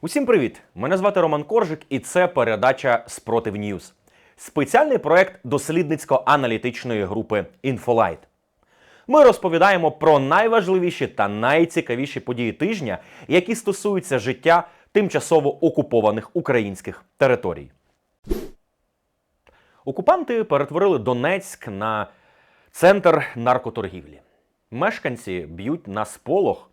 Усім привіт! Мене звати Роман Коржик, і це передача Спротив Ньюз. Спеціальний проект дослідницько-аналітичної групи Інфолайт. Ми розповідаємо про найважливіші та найцікавіші події тижня, які стосуються життя тимчасово окупованих українських територій. Окупанти перетворили Донецьк на центр наркоторгівлі. Мешканці б'ють на сполох,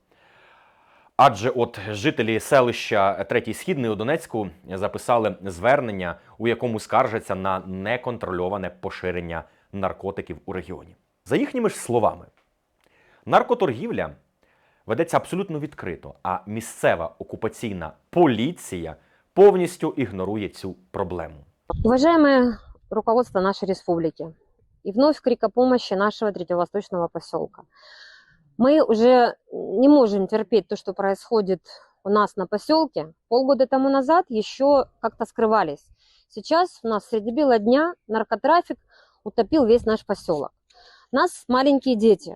адже от жителі селища Третій Східний у Донецьку записали звернення, у якому скаржаться на неконтрольоване поширення наркотиків у регіоні. За їхніми ж словами, наркоторгівля ведеться абсолютно відкрито, а місцева окупаційна поліція повністю ігнорує цю проблему. Уважаемое руководство нашей республики, и вновь крик о помощи нашего Третьевосточного поселка. Мы уже не можем терпеть то, что происходит у нас на поселке. Полгода тому назад еще как-то скрывались. Сейчас у нас среди бела дня наркотрафик утопил весь наш поселок. Нас маленькие дети.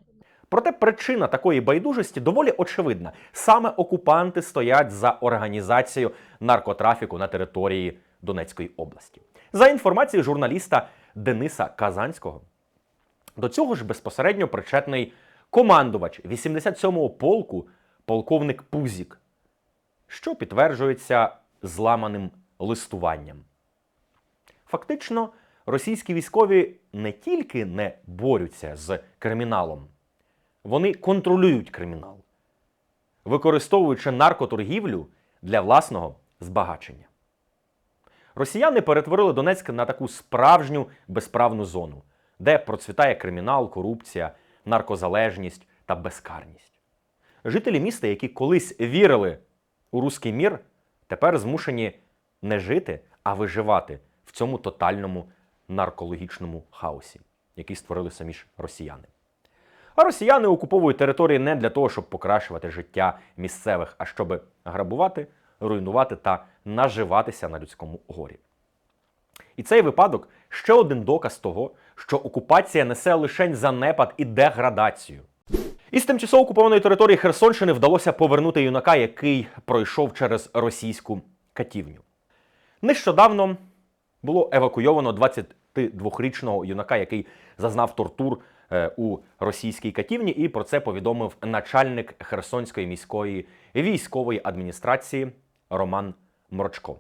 Проте причина такої байдужості доволі очевидна. Саме окупанти стоять за організацією наркотрафіку на території Донецької області. За інформацією журналіста Дениса Казанського, до цього ж безпосередньо причетний командувач 87-го полку, полковник Пузік, що підтверджується зламаним листуванням. Фактично, російські військові не тільки не борються з криміналом, вони контролюють кримінал, використовуючи наркоторгівлю для власного збагачення. Росіяни перетворили Донецьк на таку справжню безправну зону, де процвітає кримінал, корупція, наркозалежність та безкарність. Жителі міста, які колись вірили у руський мір, тепер змушені не жити, а виживати в цьому тотальному наркологічному хаосі, який створили самі ж росіяни. А росіяни окуповують території не для того, щоб покращувати життя місцевих, а щоб грабувати, руйнувати та наживатися на людському горі. І цей випадок ще один доказ того, що окупація несе лише занепад і деградацію. Із тимчасово окупованої території Херсонщини вдалося повернути юнака, який пройшов через російську катівню. Нещодавно було евакуйовано 22-річного юнака, який зазнав тортур е, у російській катівні, і про це повідомив начальник Херсонської міської військової адміністрації Роман Мрочко.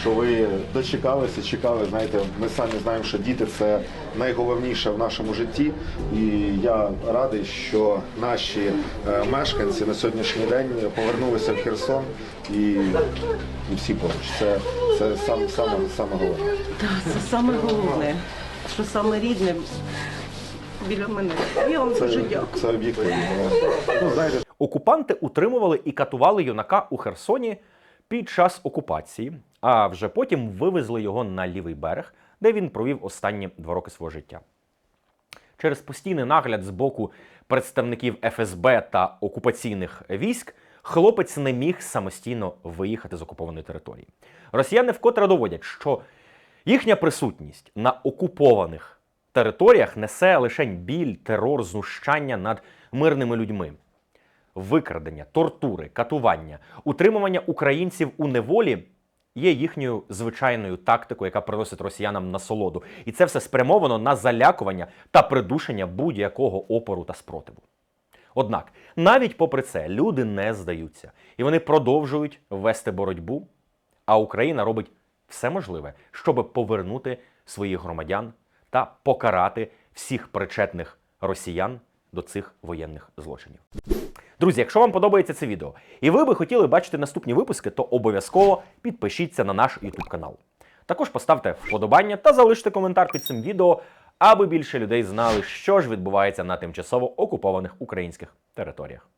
Що ви дочекалися, чекали. Знаєте, ми самі знаємо, що діти це найголовніше в нашому житті. І я радий, що наші е, мешканці на сьогоднішній день повернулися в Херсон і, і всі поруч. Це, це саме, саме, саме головне. Так, це саме головне, що саме рідне біля мене. Я вам дуже дякую. це об'єктивно. Ну, знаєте, Окупанти утримували і катували юнака у Херсоні під час окупації, а вже потім вивезли його на лівий берег, де він провів останні два роки свого життя. Через постійний нагляд з боку представників ФСБ та окупаційних військ хлопець не міг самостійно виїхати з окупованої території. Росіяни вкотре доводять, що їхня присутність на окупованих територіях несе лише біль, терор, знущання над мирними людьми викрадення, тортури, катування, утримування українців у неволі є їхньою звичайною тактикою, яка приносить росіянам насолоду. І це все спрямовано на залякування та придушення будь-якого опору та спротиву. Однак, навіть попри це, люди не здаються, і вони продовжують вести боротьбу, а Україна робить все можливе, щоб повернути своїх громадян та покарати всіх причетних росіян до цих воєнних злочинів. Друзі, якщо вам подобається це відео і ви би хотіли бачити наступні випуски, то обов'язково підпишіться на наш YouTube канал. Також поставте вподобання та залиште коментар під цим відео, аби більше людей знали, що ж відбувається на тимчасово окупованих українських територіях.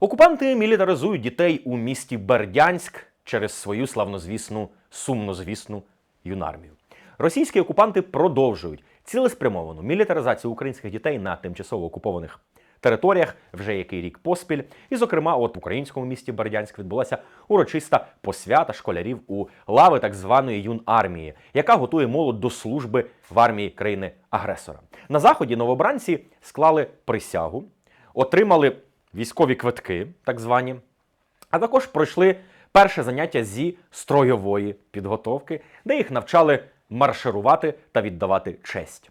Окупанти мілітаризують дітей у місті Бердянськ через свою славнозвісну, сумнозвісну юнармію. Російські окупанти продовжують цілеспрямовану мілітаризацію українських дітей на тимчасово окупованих територіях вже який рік поспіль. І, зокрема, от в українському місті Бердянськ відбулася урочиста посвята школярів у лави так званої юнармії, яка готує молодь до служби в армії країни-агресора. На заході новобранці склали присягу, отримали військові квитки, так звані, а також пройшли перше заняття зі стройової підготовки, де їх навчали марширувати та віддавати честь.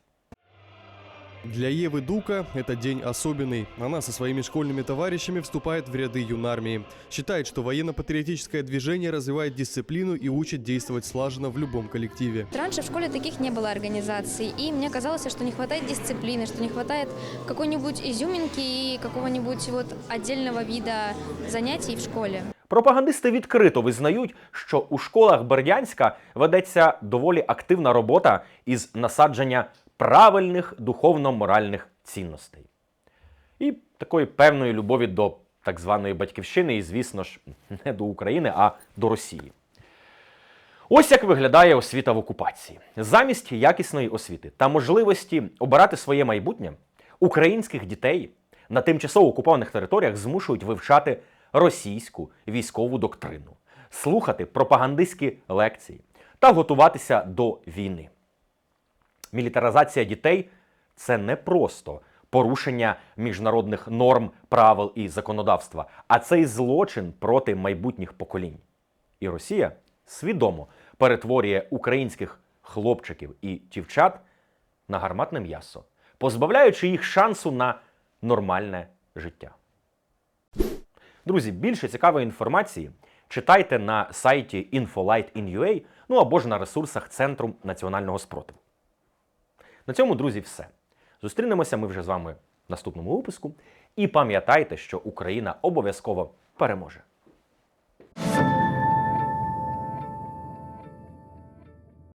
Для Евы Дука это день особенный. Она со своими школьными товарищами вступает в ряды юнармии. Считает, что военно-патриотическое движение развивает дисциплину и учит действовать слаженно в любом коллективе. Раньше в школе таких не было организаций, и мне казалось, что не хватает дисциплины, что не хватает какой-нибудь изюминки и какого-нибудь вот отдельного вида занятий в школе. Пропагандисти відкрито визнають, що у школах Бердянська ведеться доволі активна робота із насадження правильних духовно-моральних цінностей. І такої певної любові до так званої батьківщини, і, звісно ж, не до України, а до Росії. Ось як виглядає освіта в окупації. Замість якісної освіти та можливості обирати своє майбутнє, українських дітей на тимчасово окупованих територіях змушують вивчати російську військову доктрину, слухати пропагандистські лекції та готуватися до війни. Мілітаризація дітей це не просто порушення міжнародних норм, правил і законодавства, а це й злочин проти майбутніх поколінь. І Росія свідомо перетворює українських хлопчиків і дівчат на гарматне м'ясо, позбавляючи їх шансу на нормальне життя. Друзі, більше цікавої інформації читайте на сайті Infolight.in.ua, ну або ж на ресурсах Центру національного спротиву. На цьому, друзі, все. Зустрінемося ми вже з вами в наступному випуску. І пам'ятайте, що Україна обов'язково переможе.